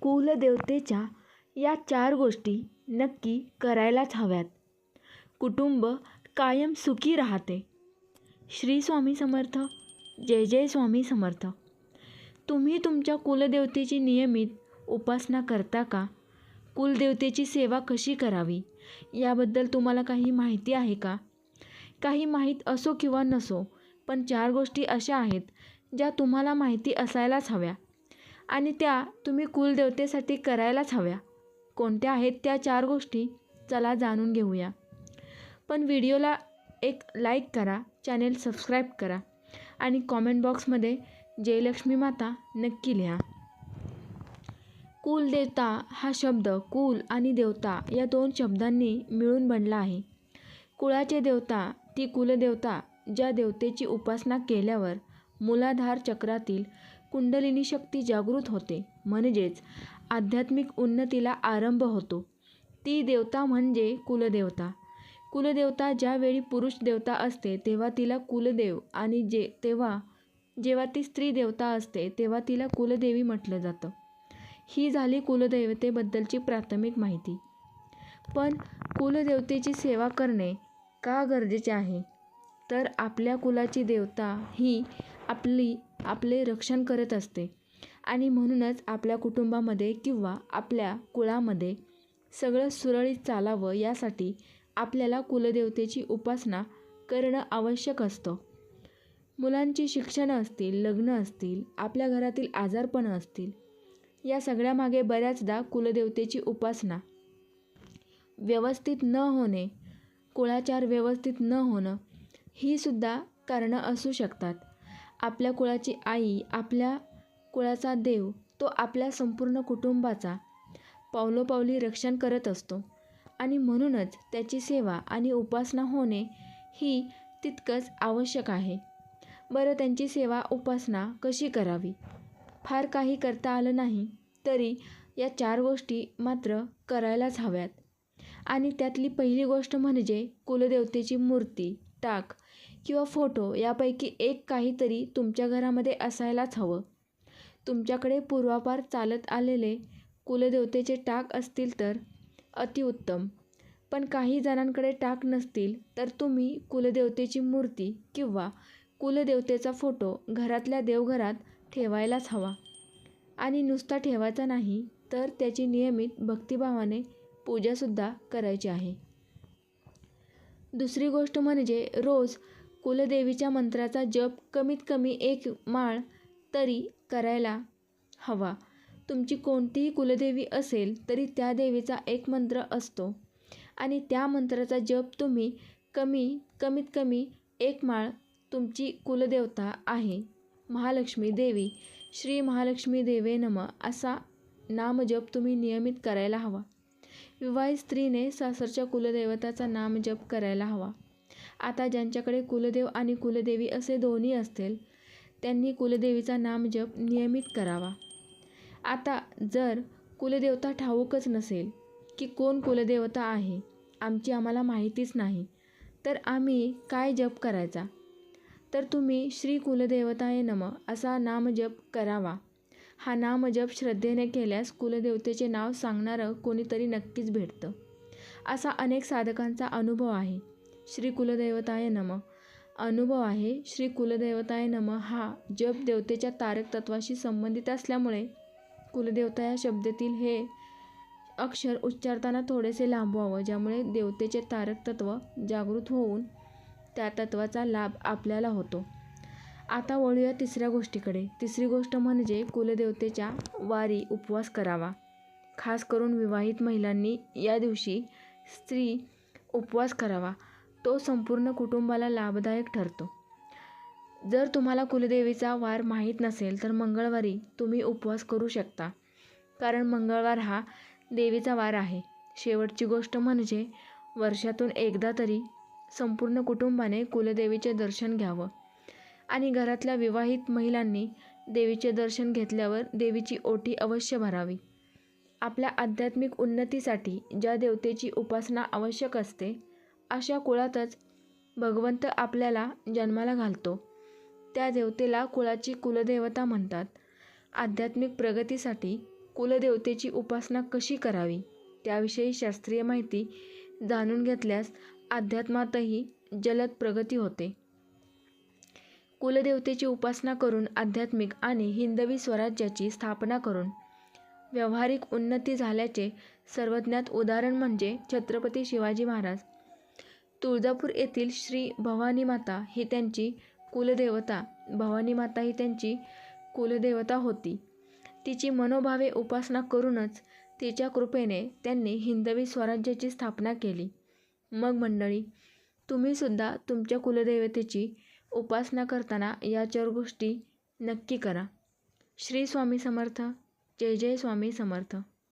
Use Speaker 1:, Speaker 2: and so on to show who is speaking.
Speaker 1: कुलदेवतेच्या या चार गोष्टी नक्की करायलाच हव्यात. कुटुंब कायम सुखी राहते. श्री स्वामी समर्थ जय जय स्वामी समर्थ. तुम्ही तुमच्या कुलदेवतेची नियमित उपासना करता का? कुलदेवतेची सेवा कशी करावी? याबद्दल तुम्हाला काही माहिती आहे का? काही माहीत असो किंवा नसो पण चार गोष्टी अशा आहेत ज्या तुम्हाला माहिती असायलाच हव्या. आणि त्या तुम्ही कुलदेवतेसाठी करायलाच हव्या. कोणत्या आहेत त्या चार गोष्टी चला जाणून घेऊया. पण व्हिडिओला एक लाईक करा चॅनेल सबस्क्राईब करा आणि कॉमेंट बॉक्समध्ये जयलक्ष्मी माता नक्की लिहा. कुलदेवता हा शब्द कुल आणि देवता या दोन शब्दांनी मिळून बनला आहे. कुळाचे देवता ती कुलदेवता ज्या देवतेची उपासना केल्यावर मूलाधार चक्रातील कुंडलिनी शक्ती जागृत होते. म्हणजेच आध्यात्मिक उन्नतीला आरंभ होतो. ती देवता म्हणजे कुलदेवता. कुलदेवता ज्यावेळी पुरुष देवता असते तेव्हा तिला कुलदेव आणि जे तेव्हा जेव्हा ती स्त्री देवता असते तेव्हा तिला कुलदेवी म्हटलं जातं. ही झाली कुलदेवतेबद्दलची प्राथमिक माहिती. पण कुलदेवतेची सेवा करणे का गरजेचे आहे? तर आपल्या कुलाची देवता ही आपली आपले रक्षण करत असते. आणि म्हणूनच आपल्या कुटुंबामध्ये किंवा आपल्या कुळामध्ये सगळं सुरळीत चालावं यासाठी आपल्याला कुलदेवतेची उपासना करणं आवश्यक असतं. मुलांची शिक्षणं असतील लग्न असतील आपल्या घरातील आजारपणं असतील या सगळ्यामागे बऱ्याचदा कुलदेवतेची उपासना. व्यवस्थित न होणे कुळाचार व्यवस्थित न होणं ही सुद्धा कारणं असू शकतात. आपल्या कुळाची आई आपल्या कुळाचा देव तो आपल्या संपूर्ण कुटुंबाचा पावलोपावली रक्षण करत असतो. आणि म्हणूनच त्याची सेवा आणि उपासना होणे ही तितकंच आवश्यक आहे. बरं त्यांची सेवा उपासना कशी करावी? फार काही करता आलं नाही तरी या चार गोष्टी मात्र करायलाच हव्यात. आणि त्यातली पहिली गोष्ट म्हणजे कुलदेवतेची मूर्ती टाक किंवा फोटो यापैकी एक काहीतरी तुमच्या घरामध्ये असायलाच हवं. तुमच्याकडे पूर्वापार चालत आलेले कुलदेवतेचे टाक असतील तर अतिउत्तम पण काही जणांकडे टाक नसतील तर तुम्ही कुलदेवतेची मूर्ती किंवा कुलदेवतेचा फोटो घरातल्या देवघरात ठेवायलाच हवा. आणि नुसता ठेवायचा नाही तर त्याची नियमित भक्तिभावाने पूजासुद्धा करायची आहे. दुसरी गोष्ट म्हणजे रोज कुलदेवीच्या मंत्राचा जप कमीत कमी एक माळ तरी करायला हवा. तुमची कोणतीही कुलदेवी असेल तरी त्या देवीचा एक मंत्र असतो. आणि त्या मंत्राचा जप तुम्ही कमी कमीत कमी एक माळ तुमची कुलदेवता आहे. महालक्ष्मी देवी श्री महालक्ष्मी देवे नम असा नामजप तुम्ही नियमित करायला हवा. विवाहित स्त्रीने सासरच्या कुलदेवताचा नामजप करायला हवा. आता ज्यांच्याकडे कुलदेव आणि कुलदेवी असे दोन्ही असतील त्यांनी कुलदेवीचा नामजप नियमित करावा. आता जर कुलदेवता ठाऊकच नसेल की कोण कुलदेवता आहे आमची आम्हाला माहितीच नाही तर आम्ही काय जप करायचा? तर तुम्ही श्री कुलदेवताय नम असा नामजप करावा. हा नामजप श्रद्धेने केल्यास कुलदेवतेचे नाव सांगणारं कोणीतरी नक्कीच भेटतं. असा अनेक साधकांचा अनुभव आहे. श्री कुलदैवताय नम. अनुभव आहे श्री कुलदैवताय नम हा जप देवतेच्या तारक तत्वाशी संबंधित असल्यामुळे कुलदेवता या शब्दातील हे अक्षर उच्चारताना थोडेसे लांबवावं ज्यामुळे देवतेचे तारक तत्व जागृत होऊन त्या तत्वाचा लाभ आपल्याला होतो. आता वळूया तिसऱ्या गोष्टीकडे. तिसरी गोष्ट म्हणजे कुलदेवतेच्या वारी उपवास करावा. खास करून विवाहित महिलांनी या दिवशी स्त्री उपवास करावा. तो संपूर्ण कुटुंबाला लाभदायक ठरतो. जर तुम्हाला कुलदेवीचा वार माहीत नसेल तर मंगळवारी तुम्ही उपवास करू शकता. कारण मंगळवार हा देवीचा वार आहे. शेवटची गोष्ट म्हणजे वर्षातून एकदा तरी संपूर्ण कुटुंबाने कुलदेवीचे दर्शन घ्यावं. आणि घरातल्या विवाहित महिलांनी देवीचे दर्शन घेतल्यावर देवीची ओटी अवश्य भरावी. आपल्या आध्यात्मिक उन्नतीसाठी ज्या देवतेची उपासना आवश्यक असते अशा कुळातच भगवंत आपल्याला जन्माला घालतो. त्या देवतेला कुळाची कुलदेवता म्हणतात. आध्यात्मिक प्रगतीसाठी कुलदेवतेची उपासना कशी करावी त्याविषयी शास्त्रीय माहिती जाणून घेतल्यास अध्यात्मातही जलद प्रगती होते. कुलदेवतेची उपासना करून आध्यात्मिक आणि हिंदवी स्वराज्याची स्थापना करून व्यावहारिक उन्नती झाल्याचे सर्वज्ञात उदाहरण म्हणजे छत्रपती शिवाजी महाराज तुळजापूर येथील श्री भवानी माता ही त्यांची कुलदेवता. भवानी माता ही त्यांची कुलदेवता होती. तिची मनोभावे उपासना करूनच तिच्या कृपेने त्यांनी हिंदवी स्वराज्याची स्थापना केली. मग मंडळी तुम्हीसुद्धा तुमच्या कुलदेवतेची उपासना करताना या चार गोष्टी नक्की करा. श्री स्वामी समर्थ. जय जय स्वामी समर्थ.